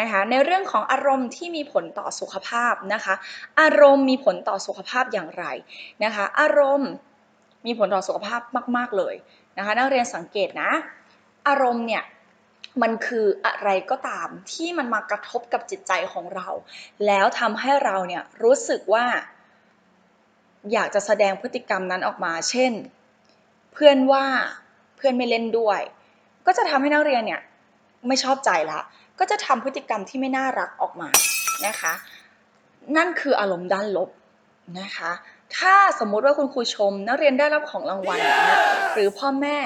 นะคะในเรื่องของอารมณ์ที่มีผลต่อสุขภาพนะคะ อารมณ์มีผลต่อสุขภาพอย่างไรนะคะ อารมณ์มีผลต่อสุขภาพมาก ๆเลยนะคะนักเรียนสังเกตนะ อารมณ์เนี่ยมันคืออะไรก็ตามที่มันมากระทบกับจิตใจของเรา แล้วทำให้เราเนี่ยรู้สึกว่า อยากจะแสดงพฤติกรรมนั้นออกมา เช่น เพื่อนว่าเพื่อนไม่เล่นด้วย ก็จะทำให้นักเรียนเนี่ยไม่ชอบใจละ ก็จะทำพฤติกรรมที่ไม่น่ารักออกมานะคะ นั่นคืออารมณ์ด้านลบนะคะ ถ้าสมมุติว่าคุณครูชม นักเรียนได้รับของรางวัลหรือพ่อแม่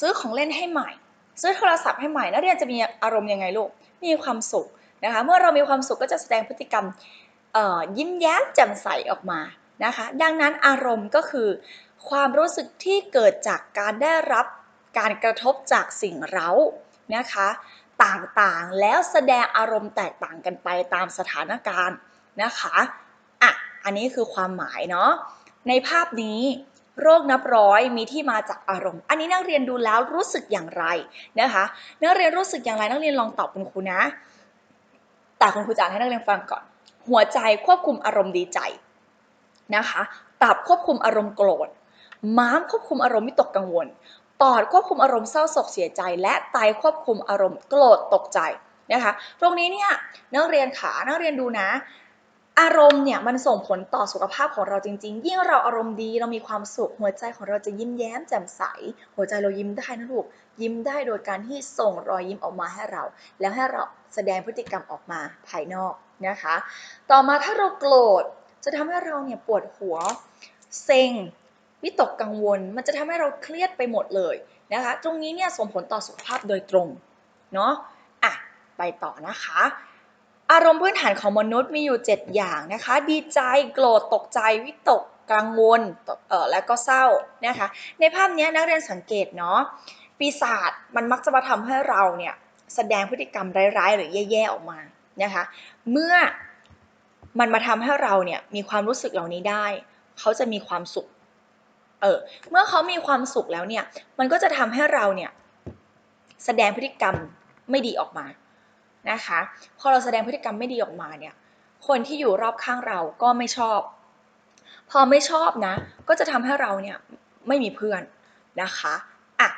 ซื้อของเล่นให้ใหม่ ซื้อโทรศัพท์ให้ใหม่ นักเรียนจะมีอารมณ์ยังไงลูก มีความสุขนะคะ เมื่อเรามีความสุขก็จะแสดงพฤติกรรมยิ้มแย้มแจ่มใสออกมานะคะ ดังนั้นอารมณ์ก็คือ ความรู้สึกที่เกิดจากการได้รับการกระทบจากสิ่งเร้านะคะ ต่างๆ แล้วแสดงอารมณ์แตกต่างกันไปตามสถานการณ์นะคะอะอันนี้คือความหมายเนาะในภาพนี้โรคนับร้อยมีที่มาจากอารมณ์ อันนี้นักเรียนดูแล้วรู้สึกอย่างไรนะคะ นักเรียนรู้สึกอย่างไรนักเรียนลองตอบคุณครูนะ แต่คุณครูจะให้นักเรียนฟังก่อน หัวใจควบคุมอารมณ์ดีใจนะคะ ตับควบคุมอารมณ์โกรธ ม้ามควบคุมอารมณ์วิตกกังวล ปอดควบคุมอารมณ์เศร้าโศกเสียใจ และไตควบคุมอารมณ์โกรธตกใจนะคะ ตรงนี้เนี่ยนักเรียนขานักเรียนดูนะ อารมณ์เนี่ยมันส่งผลต่อสุขภาพของเราจริง ๆ ยิ่งเราอารมณ์ดีเรามีความสุขหัวใจของเราจะยิ้มแย้มแจ่มใส หัวใจเรายิ้มได้นะลูกยิ้มได้โดยการที่ส่งรอยยิ้มออกมาให้เรา แล้วให้เราแสดงพฤติกรรมออกมาภายนอกนะคะ ต่อมาถ้าเราโกรธจะทำให้เราเนี่ยปวดหัวเซ็ง วิตกกังวล มันจะทำให้เราเครียดไปหมดเลยนะคะ ตรงนี้เนี่ยส่งผลต่อสุขภาพโดยตรงเนาะอะไปต่อนะคะ อารมณ์พื้นฐานของมนุษย์มีอยู่ 7 อย่างนะคะ ดีใจโกรธตกใจวิตกกังวลเอ่อและก็เศร้านะคะ ในภาพนี้นักเรียนสังเกตเนาะปีศาจมันมักจะมาทำให้เราเนี่ยแสดงพฤติกรรมร้ายๆ หรือแย่ๆออกมานะคะ เมื่อมันมาทำให้เราเนี่ยมีความรู้สึกเหล่านี้ได้ เขาจะมีความสุข เออเมื่อเขามีความสุขแล้วเนี่ย มันก็จะทำให้เราเนี่ยแสดงพฤติกรรมไม่ดีออกมานะคะ พอเราแสดงพฤติกรรมไม่ดีออกมาเนี่ย คนที่อยู่รอบข้างเราก็ไม่ชอบ พอไม่ชอบนะ ก็จะทำให้เราเนี่ยไม่มีเพื่อนนะคะอะ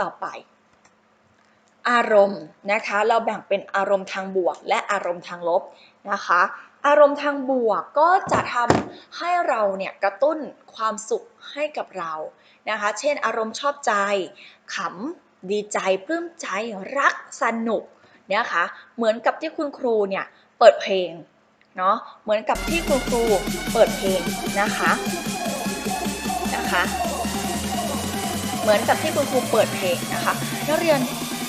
ต่อไป อารมณ์นะคะ เราแบ่งเป็นอารมณ์ทางบวก และอารมณ์ทางลบนะคะ อารมณ์ทางบวกก็จะทำให้เราเนี่ยกระตุ้นความสุขให้กับเรานะคะ เช่น อารมณ์ชอบใจ ขำ ดีใจ ปลื้มใจ รัก สนุกนะคะ เหมือนกับที่คุณครูเนี่ยเปิดเพลงเนาะ เหมือนกับที่คุณครูเปิดเพลงนะคะนะคะ เหมือนกับที่คุณครูเปิดเพลงนะคะ นักเรียน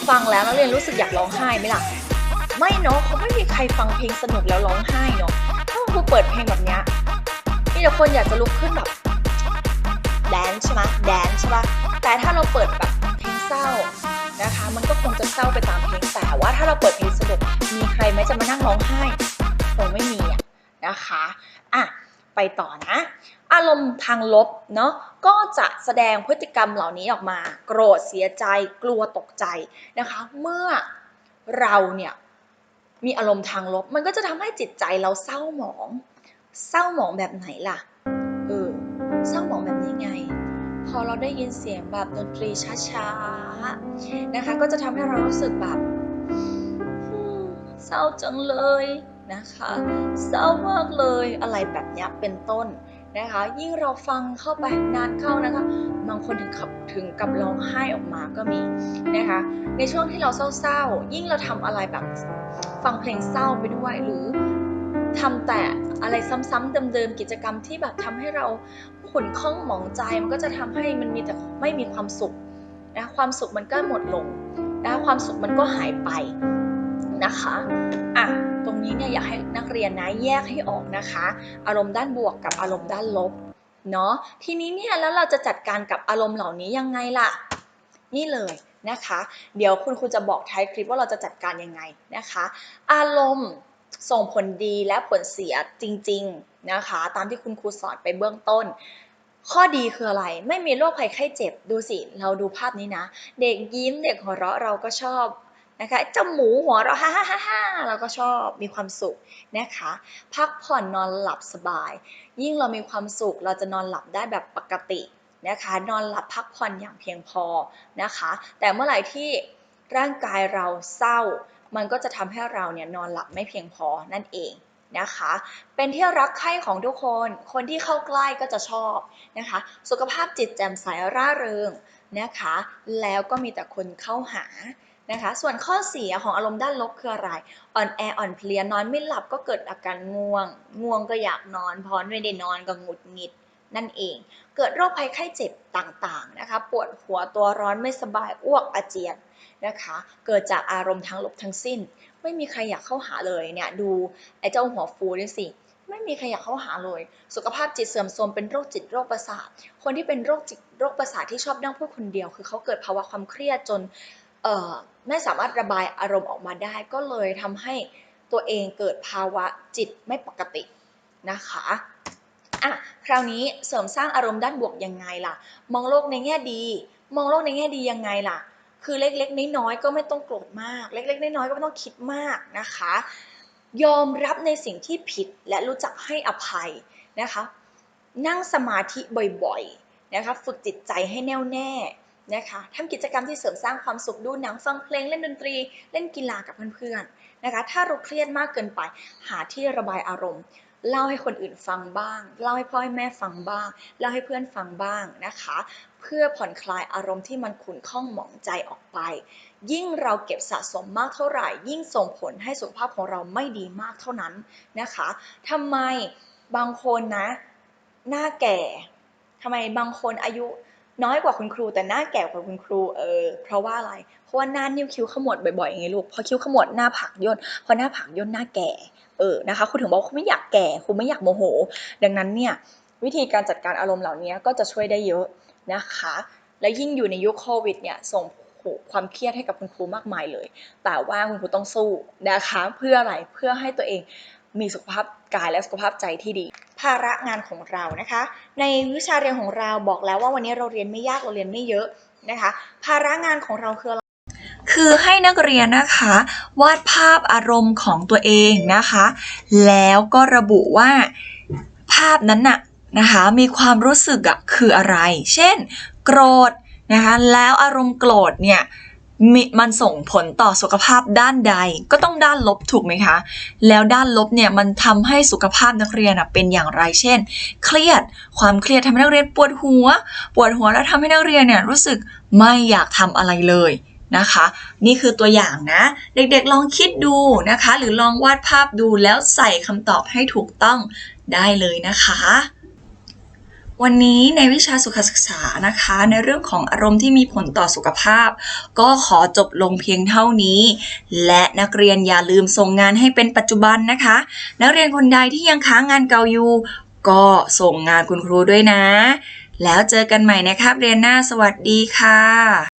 ฟังแล้วนักเรียนรู้สึกอยากร้องไห้ไหมล่ะ ไม่เนาะเขาไม่มีใครฟังเพลงสนุกแล้วร้องไห้เนาะถ้าคุณครูเปิดเพลงแบบเนี้ยมีแต่คนอยากจะลุกขึ้นแบบแดนใช่ไหมแดนใช่ปะแต่ถ้าเราเปิดแบบเพลงเศร้านะคะ มันก็คงจะเศร้าไปตามเพลงแต่ว่าถ้าเราเปิดเพลงสนุกมีใครไหมจะมานั่งร้องไห้คงไม่มีอะนะคะอะไปต่อนะ อารมณ์ทางลบเนาะก็จะแสดงพฤติกรรมเหล่านี้ออกมา โกรธเสียใจกลัวตกใจนะคะ เมื่อเราเนี่ย มีอารมณ์ทางลบ มันก็จะทำให้จิตใจเราเศร้าหมอง เศร้าหมองแบบไหนล่ะ เออ เศร้าหมองแบบนี้ไง พอเราได้ยินเสียงแบบดนตรีช้าๆ นะคะ ก็จะทำให้เรารู้สึกแบบเศร้าจังเลยนะคะ เศร้ามากเลย อะไรแบบนี้เป็นต้น นะคะ ยิ่งเราฟังเข้าไปนานเข้านะคะ บางคนถึงขับถึงกับร้องไห้ออกมาก็มีนะคะ ในช่วงที่เราเศร้าๆ ยิ่งเราทำอะไรแบบฟังเพลงเศร้าไปด้วยหรือทำแต่อะไรซ้ำๆเดิมๆกิจกรรมที่แบบทำให้เราขุ่นข้องหมองใจมันก็จะทำให้มันมีแต่ไม่มีความสุขนะความสุขมันก็หมดลงนะความสุขมันก็หายไปนะคะ เรียนนะแยกให้ออกนะคะ อารมณ์ด้านบวกกับอารมณ์ด้านลบเนาะทีนี้เนี่ยแล้วเราจะจัดการกับอารมณ์เหล่านี้ยังไงล่ะ นี่เลยนะคะ เดี๋ยวคุณครูจะบอกท้ายคลิปว่าเราจะจัดการยังไงนะคะ อารมณ์ส่งผลดีและผลเสียจริง ๆนะคะ ตามที่คุณครูสอนไปเบื้องต้น ข้อดีคืออะไร ไม่มีโรคภัยไข้เจ็บ ดูสิ เราดูภาพนี้นะ เด็กยิ้มเด็กหัวเราะเราก็ชอบ นะคะเจ้าหมูหัวเราฮ่าฮ่าฮ่าฮ่าเราก็ชอบมีความสุขนะคะ พักผ่อนนอนหลับสบาย ยิ่งเรามีความสุขเราจะนอนหลับได้แบบปกตินะคะ นอนหลับพักผ่อนอย่างเพียงพอนะคะ แต่เมื่อไหร่ที่ร่างกายเราเศร้า มันก็จะทำให้เราเนี่ยนอนหลับไม่เพียงพอนั่นเองนะคะ เป็นที่รักใคร่ของทุกคน คนที่เข้าใกล้ก็จะชอบนะคะ สุขภาพจิตแจ่มใสร่าเริงนะคะ แล้วก็มีแต่คนเข้าหา นะคะ ส่วนข้อเสียของอารมณ์ด้านลบคืออะไร อ่อนแออ่อนเพลียนอนไม่หลับก็เกิดอาการง่วง ง่วงก็อยากนอนพอไม่ได้นอนก็หงุดหงิดนั่นเอง เกิดโรคภัยไข้เจ็บต่างๆนะคะ ปวดหัวตัวร้อนไม่สบายอ้วกอาเจียนนะคะ เกิดจากอารมณ์ทั้งลบทั้งสิ้น ไม่มีใครอยากเข้าหาเลยเนี่ยดูไอ้เจ้าหัวฟูนี่สิไม่มีใครอยากเข้าหาเลย สุขภาพจิตเสื่อมโทรมเป็นโรคจิตโรคประสาท คนที่เป็นโรคจิตโรคประสาทที่ชอบนั่งพูดคนเดียว คือเขาเกิดภาวะความเครียดจนเอ่อ ไม่สามารถระบายอารมณ์ออกมาได้ ก็เลยทำให้ตัวเองเกิดภาวะจิตไม่ปกตินะคะอะคราวนี้เสริมสร้างอารมณ์ด้านบวกยังไงล่ะ มองโลกในแง่ดี มองโลกในแง่ดียังไงล่ะ คือเล็กๆน้อยๆก็ไม่ต้องโกรธมาก เล็กๆน้อยๆก็ไม่ต้องคิดมากนะคะ ยอมรับในสิ่งที่ผิดและรู้จักให้อภัยนะคะ นั่งสมาธิบ่อยๆนะคะ ฝึกจิตใจให้แน่วแน่ นะคะทำกิจกรรมที่เสริมสร้างความสุขดูหนังฟังเพลงเล่นดนตรี เล่นกีฬากับเพื่อนๆนะคะ ถ้าเราเครียดมากเกินไป หาที่ระบายอารมณ์ เล่าให้คนอื่นฟังบ้าง เล่าให้พ่อให้แม่ฟังบ้าง เล่าให้เพื่อนฟังบ้างนะคะ เพื่อผ่อนคลายอารมณ์ที่มันขุ่นข้องหมองใจออกไป ยิ่งเราเก็บสะสมมากเท่าไหร่ ยิ่งส่งผลให้สุขภาพของเราไม่ดีมากเท่านั้นนะคะทำไมบางคนนะ หน้าแก่ทำไมบางคนอายุ น้อยกว่าคุณครู แต่หน้าแก่กว่าคุณครูเออเพราะว่าอะไร เพราะว่าหน้านิ้วคิ้วขมวดบ่อยๆไงลูกพอคิ้วขมวดหน้าผากย่นพอหน้าผากย่นหน้าแก่เออนะคะคุณถึงบอกว่าคุณไม่อยากแก่คุณไม่อยากโมโห ดังนั้นเนี่ยวิธีการจัดการอารมณ์เหล่านี้ก็จะช่วยได้เยอะนะคะ และยิ่งอยู่ในยุคโควิดเนี่ยส่งความเครียดให้กับคุณครูมากมายเลย แต่ว่าคุณครูต้องสู้นะคะ เพื่ออะไร เพื่อให้ตัวเอง มีสุขภาพกายและสุขภาพใจที่ดี ภาระงานของเรานะคะ ในวิชาเรียนของเราบอกแล้วว่าวันนี้เราเรียนไม่ยากเราเรียนไม่เยอะนะคะ ภาระงานของเราคืออะไรคือให้นักเรียนนะคะ วาดภาพอารมณ์ของตัวเองนะคะ แล้วก็ระบุว่าภาพนั้นน่ะนะคะมีความรู้สึกอะคืออะไร เช่น โกรธนะคะแล้วอารมณ์โกรธเนี่ย มีมันส่งผลต่อสุขภาพด้านใดก็ต้องด้านลบถูกไหมคะ แล้วด้านลบเนี่ยมันทำให้สุขภาพนักเรียนเป็นอย่างไรเช่น เครียดความเครียดทำให้นักเรียนปวดหัว ปวดหัวแล้วทำให้นักเรียนเนี่ยรู้สึกไม่อยากทำอะไรเลยนะคะ นี่คือตัวอย่างนะ เด็กๆลองคิดดูนะคะ หรือลองวาดภาพดูแล้วใส่คำตอบให้ถูกต้องได้เลยนะคะ วันนี้ในวิชาสุขศึกษานะคะ ในเรื่องของอารมณ์ที่มีผลต่อสุขภาพ ก็ขอจบลงเพียงเท่านี้ และนักเรียนอย่าลืมส่งงานให้เป็นปัจจุบันนะคะ นักเรียนคนใดที่ยังค้างงานเก่าอยู่ก็ส่งงานคุณครูด้วยนะ แล้วเจอกันใหม่ในคาบเรียนหน้าสวัสดีค่ะ